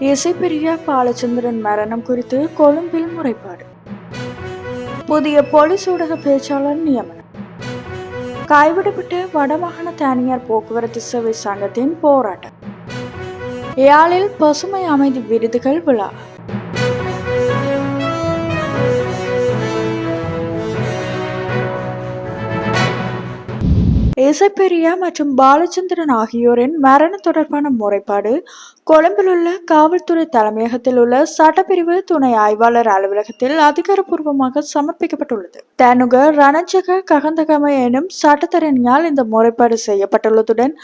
இசைப்பிரியா பாலச்சந்திரன் மரணம் குறித்து கொழும்பில் முறைப்பாடு. புதிய போலீஸ் ஊடக பேச்சாளர் நியமனம். கைவிடப்பட்டு வடமாகாண தனியார் போக்குவரத்து சேவை சங்கத்தின் போராட்டம். யாழில் பசுமை அமைதி விருதுகள் விழா. இசைப்பெரியா மற்றும் பாலச்சந்திரன் ஆகியோரின் மரண தொடர்பான முறைப்பாடு கொழும்பில் உள்ள காவல்துறை தலைமையகத்தில் உள்ள சட்டப்பிரிவு துணை ஆய்வாளர் அலுவலகத்தில் அதிகாரப்பூர்வமாக சமர்ப்பிக்கப்பட்டுள்ளது. தனுக ரணஜக ககந்தகம எனும் சட்டத்தரணியால் இந்த முறைப்பாடு செய்யப்பட்டுள்ளதுடன்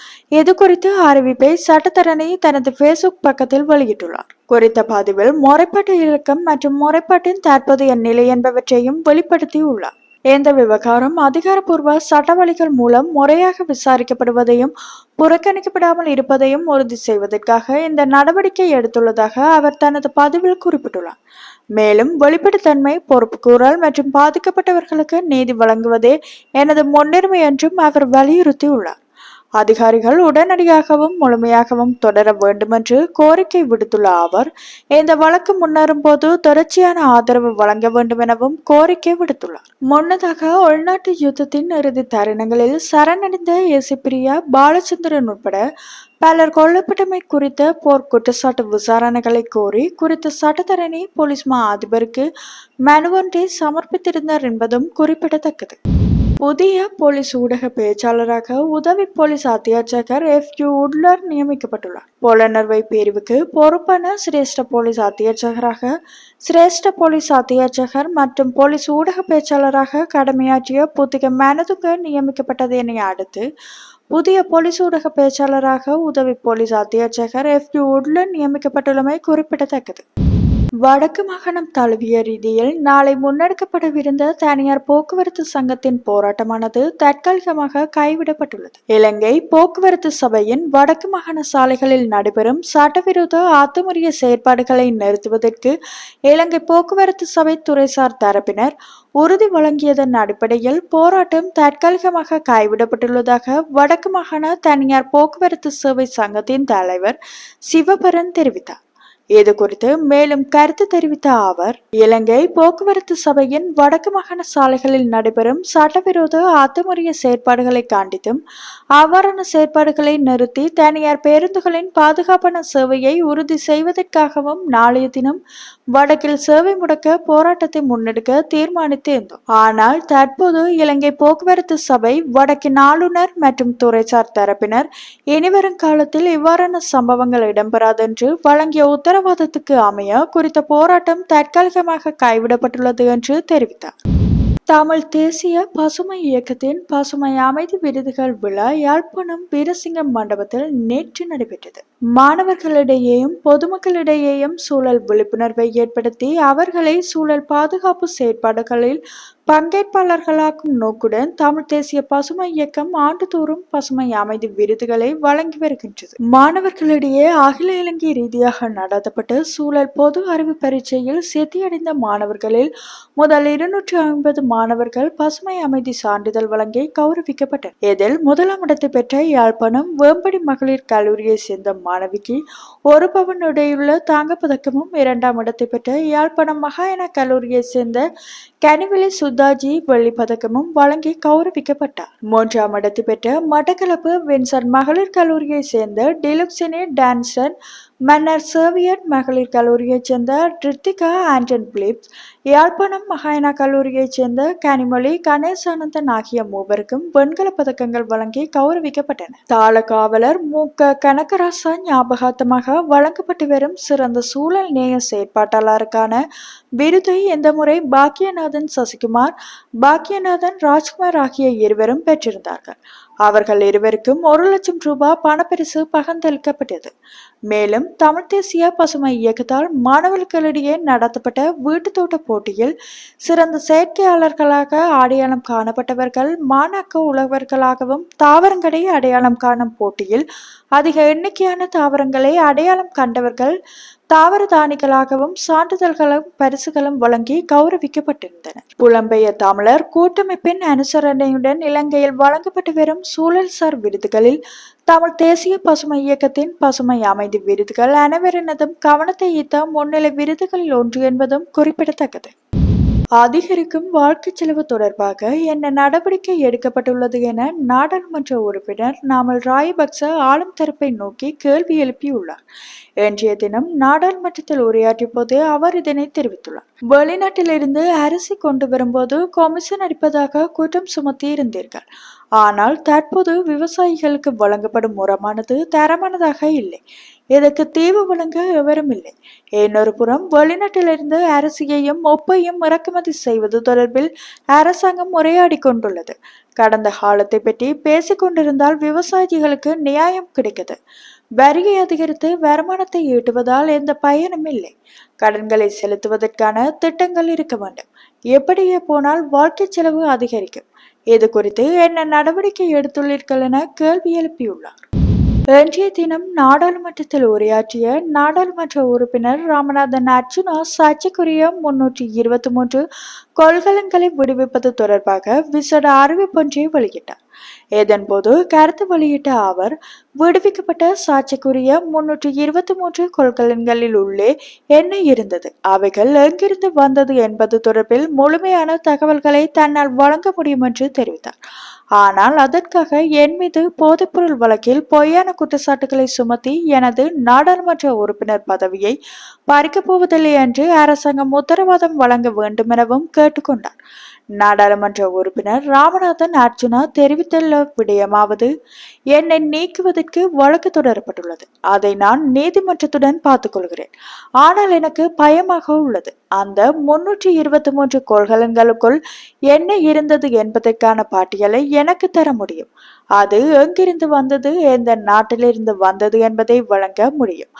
இது குறித்து அறிவிப்பை சட்டத்தரணி தனது ஃபேஸ்புக் பக்கத்தில் வெளியிட்டுள்ளார். குறித்த பதிவில் முறைப்பாட்டு இலக்கம் மற்றும் முறைப்பாட்டின் தற்போதைய நிலை என்பவற்றையும் வெளிப்படுத்தியுள்ளார். இந்த விவகாரம் அதிகாரப்பூர்வ சட்டவழிகள் மூலம் முறையாக விசாரிக்கப்படுவதையும் புறக்கணிக்கப்படாமல் இருப்பதையும் உறுதி செய்வதற்காக இந்த நடவடிக்கை எடுத்துள்ளதாக அவர் தனது பதிவில் குறிப்பிட்டுள்ளார். மேலும் வெளிப்படைத்தன்மை பொறுப்புக்கூறல் மற்றும் பாதிக்கப்பட்டவர்களுக்கு நீதி வழங்குவதே எனது முன்னுரிமை என்றும் அவர் வலியுறுத்தியுள்ளார். அதிகாரிகள் உடனடியாகவும் முழுமையாகவும் தொடர வேண்டுமென்று கோரிக்கை விடுத்துள்ள அவர் இந்த வழக்கு முன்னேறும் போது தொடர்ச்சியான ஆதரவு வழங்க வேண்டும் எனவும் கோரிக்கை விடுத்துள்ளார். முன்னதாக உள்நாட்டு யுத்தத்தின் இறுதி தருணங்களில் சரணடைந்த இசைப்பிரியா பாலச்சந்திரன் உட்பட பலர் கொல்லப்பட்டமை குறித்த போர் குற்றச்சாட்டு விசாரணைகளை கோரி குறித்த சட்டத்தரணி போலீஸ் மா அதிபருக்கு மனுவொன்றை ஒன்றை சமர்ப்பித்திருந்தார் என்பதும் குறிப்பிடத்தக்கது. புதிய போலீஸ் ஊடக பேச்சாளராக உதவி போலீஸ் அத்தியட்சகர் எஃப் யூ உட்லர் நியமிக்கப்பட்டுள்ளார். புலனர்வை பிரிவுக்கு பொறுப்பான சிரேஷ்ட போலீஸ் அத்தியட்சகராக சிரேஷ்ட போலீஸ் அத்தியட்சகர் மற்றும் போலீஸ் ஊடக பேச்சாளராக கடமையாற்றிய புத்திக நியமிக்கப்பட்டது நியமிக்கப்பட்டதனை அடுத்து புதிய போலீஸ் ஊடக பேச்சாளராக உதவி போலீஸ் அத்தியட்சகர் எஃப் யூ உட்லர் நியமிக்கப்பட்டுள்ளமை குறிப்பிடத்தக்கது. வடக்கு மாகாணம் தழுவிய ரீதியில் நாளை முன்னெடுக்கப்படவிருந்த தனியார் போக்குவரத்து சங்கத்தின் போராட்டமானது தற்காலிகமாக கைவிடப்பட்டுள்ளது. இலங்கை போக்குவரத்து சபையின் வடக்கு மாகாண சாலைகளில் நடைபெறும் சட்டவிரோத அத்துமுறைய செயற்பாடுகளை நிறுத்துவதற்கு இலங்கை போக்குவரத்து சபை துறைசார் தரப்பினர் உறுதி வழங்கியதன் அடிப்படையில் போராட்டம் தற்காலிகமாக கைவிடப்பட்டுள்ளதாக வடக்கு மாகாண தனியார் போக்குவரத்து சேவை சங்கத்தின் தலைவர் சிவபரன் தெரிவித்தார். இது குறித்து மேலும் கருத்து தெரிவித்த அவர் இலங்கை போக்குவரத்து சபையின் வடக்கு மாகாண சாலைகளில் நடைபெறும் சட்டவிரோத அத்துமுறைய செயற்பாடுகளை காண்டித்தும் அவ்வாறான செயற்பாடுகளை நிறுத்தி தனியார் பேருந்துகளின் பாதுகாப்பான சேவையை உறுதி செய்வதற்காகவும் நாளைய தினம் வடக்கில் சேவை முடக்க போராட்டத்தை முன்னெடுக்க தீர்மானித்திருந்தோம். ஆனால் தற்போது இலங்கை போக்குவரத்து சபை வடக்கின் ஆளுநர் மற்றும் துறைசார் தரப்பினர் இனிவரும் காலத்தில் இவ்வாறான சம்பவங்கள் இடம்பெறாதென்று வழங்கிய உத்தரவாதத்துக்கு அமைய குறித்த போராட்டம் தற்காலிகமாக கைவிடப்பட்டுள்ளது என்று தெரிவித்தார். தமிழ் தேசிய பசுமை இயக்கத்தின் பசுமை அமைதி விருதுகள் விழா யாழ்ப்பாணம் வீரசிங்கம் மண்டபத்தில் நேற்று நடைபெற்றது. மாணவர்களிடையேயும் பொதுமக்களிடையேயும் சூழல் விழிப்புணர்வை ஏற்படுத்தி அவர்களை சூழல் பாதுகாப்பு செயற்பாடுகளில் பங்கேற்பாளர்களாக்கும் நோக்குடன் தமிழ் தேசிய பசுமை இயக்கம் ஆண்டுதோறும் பசுமை அமைதி விருதுகளை வழங்கி வருகின்றது. மாணவர்களிடையே அகில இலங்கை ரீதியாக நடத்தப்பட்ட சூழல் பொது அறிவு பரீட்சையில் சித்தியடைந்த மாணவர்களில் முதல் இருநூற்றி ஐம்பது மாணவர்கள் பசுமை அமைதி சான்றிதழ் வழங்கி கௌரவிக்கப்பட்டனர். இதில் முதலாம் இடத்தை பெற்ற யாழ்ப்பாணம் வேம்படி மகளிர் கல்லூரியை சேர்ந்த மாணவிக்கு ஒரு பவனுடையுள்ள தாங்கப்பதக்கமும் இரண்டாம் இடத்தை பெற்ற யாழ்ப்பாணம் மகாயன கல்லூரியை சேர்ந்த கனிவெளி சுத வெள்ளிப் பதக்கமும் வழங்கி கௌரவிக்கப்பட்டார். மூன்றாம் இடத்து பெற்ற மட்டக்களப்பு வின்சன் மகளிர் கல்லூரியை சேர்ந்த டிலுக்சினி டான்சன் மன்னர் சேவியர் மகளிர் கல்லூரியைச் சேர்ந்த ரித்திகா ஆண்டன் பிலிப்ஸ் யாழ்ப்பாணம் மகாயனா கல்லூரியைச் சேர்ந்த கனிமொழி கணேசானந்தன் ஆகிய மூவருக்கும் வெண்கலப் பதக்கங்கள் வழங்கி கௌரவிக்கப்பட்டன தாள காவலர் மு. க. கனகராசா ஞாபகார்த்தமாக வழங்கப்பட்டு வரும் சிறந்த சூழல் நேய செயற்பாட்டாளருக்கான விருதை இந்த முறை பாக்கியநாதன் சசிகுமார் பாக்யநாதன் ராஜ்குமார் ஆகிய இருவரும் பெற்றிருந்தார்கள். அவர்கள் இருவருக்கும் ஒரு லட்சம் ரூபாய் பணப்பரிசு பகிர்ந்தளிக்கப்பட்டது. மேலும் தமிழ் தேசிய பசுமை இயக்கத்தால் மாணவர்களிடையே நடத்தப்பட்ட வீட்டு தோட்ட போட்டியில் சிறந்த செயற்கையாளர்களாக அடையாளம் காணப்பட்டவர்கள் மாணாக்க உழவர்களாகவும் தாவரங்களை அடையாளம் காணும் போட்டியில் அதிக எண்ணிக்கையான தாவரங்களை அடையாளம் கண்டவர்கள் தாவர தானிகளாகவும் சான்றிதழ்களும் பரிசுகளும் வழங்கி கௌரவிக்கப்பட்டிருந்தனர். புலம்பெயர் தமிழர் கூட்டமைப்பின் அனுசரணையுடன் இலங்கையில் வழங்கப்பட்டு வரும் சூழல்சார் விருதுகளில் தமிழ் தேசிய பசுமை இயக்கத்தின் பசுமை அமைதி விருதுகள் அனைவரினதும் கவனத்தை ஈர்த்த முன்னிலை விருதுகளில் ஒன்று என்பதும் குறிப்பிடத்தக்கது. அதிகரிக்கும் வாழ்க்கை செலவு தொடர்பாக என்ன நடவடிக்கை எடுக்கப்பட்டுள்ளது என நாடாளுமன்ற உறுப்பினர் நாமல் ராயபக்ச ஆளும் தரப்பை நோக்கி கேள்வி எழுப்பியுள்ளார். இன்றைய தினம் நாடாளுமன்றத்தில் உரையாற்றிய போது அவர் இதனை தெரிவித்துள்ளார். வெளிநாட்டிலிருந்து அரிசி கொண்டு வரும்போது கமிஷன் அடிப்பதாக குற்றம் சுமத்தி இருந்தீர்கள் ஆனால் தற்போது விவசாயிகளுக்கு வழங்கப்படும் உரமானது தரமானதாக இல்லை. இதற்கு தீவு வழங்க எவரும் இல்லை இன்னொரு புறம் வெளிநாட்டிலிருந்து அரிசியையும் ஒப்பையும் இறக்குமதி செய்வது தொடர்பில் அரசாங்கம் உரையாடி கொண்டுள்ளது. கடந்த காலத்தை பற்றி பேசிக்கொண்டிருந்தால் விவசாயிகளுக்கு நியாயம் கிடைக்குது வரியை அதிகரித்து வருமானத்தை ஈட்டுவதால் எந்த பயனும் இல்லை. கடன்களை செலுத்துவதற்கான திட்டங்கள் இருக்க வேண்டும். எப்படியே போனால் வாழ்க்கை செலவு அதிகரிக்கும். இது குறித்து என்ன நடவடிக்கை எடுத்துள்ளீர்கள் என கேள்வி எழுப்பியுள்ளார். இன்றைய தினம் நாடாளுமன்றத்தில் உரையாற்றிய நாடாளுமன்ற உறுப்பினர் ராமநாதன் அர்ஜுனா சர்ச்சைக்குரிய முன்னூற்றி இருபத்தி மூன்று கொள்கலன்களை விடுவிப்பது தொடர்பாக விசேட அறிவிப்பொன்றை வெளியிட்டார். இதன்போது கருத்து வெளியிட்ட அவர் விடுவிக்கப்பட்ட சாட்சிக்குரிய முன்னூற்றி இருபத்தி மூன்று கொள்கலன்களில் உள்ளே என்ன இருந்தது? அவைகள் எங்கிருந்து வந்தது என்பது தொடர்பில் முழுமையான தகவல்களை தன்னால் வழங்க முடியும் என்று தெரிவித்தார். ஆனால் அதற்காக என் மீது போதைப்பொருள் வழக்கில் பொய்யான குற்றச்சாட்டுகளை சுமத்தி எனது நாடாளுமன்ற உறுப்பினர் பதவியை பறிக்கப் போவதில்லை என்று அரசாங்கம் உத்தரவாதம் வழங்க வேண்டும் எனவும் கேட்டுக்கொண்டார். நாடாளுமன்ற உறுப்பினர் ராமநாதன் அர்ஜுனா தெரிவித்துள்ள விடயமாவது என்னை நீக்குவதற்கு வழக்கு தொடரப்பட்டுள்ளது. அதை நான் நீதிமன்றத்துடன் பார்த்துக் கொள்கிறேன். ஆனால் எனக்கு பயமாக உள்ளது. அந்த முன்னூற்றி இருபத்தி மூன்று கொள்கலன்களுக்குள் என்ன இருந்தது என்பதற்கான பட்டியலை எனக்கு தர முடியும். அது எங்கிருந்து வந்தது எந்த நாட்டிலிருந்து வந்தது என்பதை வழங்க முடியும்.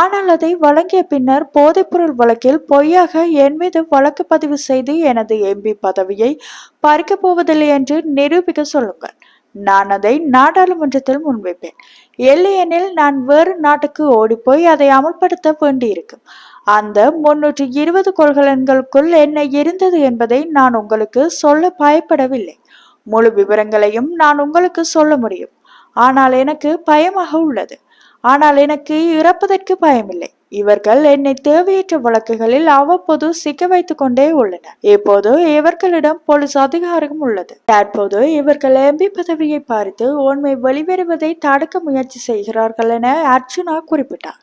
ஆனால் அதை வழங்கிய பின்னர் போதைப்பொருள் வழக்கில் பொய்யாக என் மீது வழக்கு பதிவு செய்து எனது எம்பி பதவியை பறிக்கப் போவதில்லை என்று நிரூபிக்க சொல்லுங்கள். நான் அதை நாடாளுமன்றத்தில் முன்வைப்பேன். இல்லையெனில் நான் வேறு நாட்டுக்கு ஓடிப்போய் அதை அமல்படுத்த வேண்டியிருக்கும். அந்த முன்னூற்றி இருபது கொள்கலன்களுக்குள் என்ன இருந்தது என்பதை நான் உங்களுக்கு சொல்ல பயப்படவில்லை. முழு விவரங்களையும் நான் உங்களுக்கு சொல்ல முடியும். ஆனால் எனக்கு பயமாக உள்ளது. ஆனால் எனக்கு இறப்பதற்கு பயமில்லை. இவர்கள் என்னை தேவையற்ற வழக்குகளில் அவ்வப்போது சிக்க வைத்துக் கொண்டே உள்ளனர். இப்போது இவர்களிடம் போலீஸ் அதிகாரம் உள்ளது. தற்போது இவர்கள் எம்பி பதவியை பார்த்து உண்மை வெளிவருவதை தடுக்க முயற்சி செய்கிறார்கள் என அர்ஜுனா குறிப்பிட்டார்.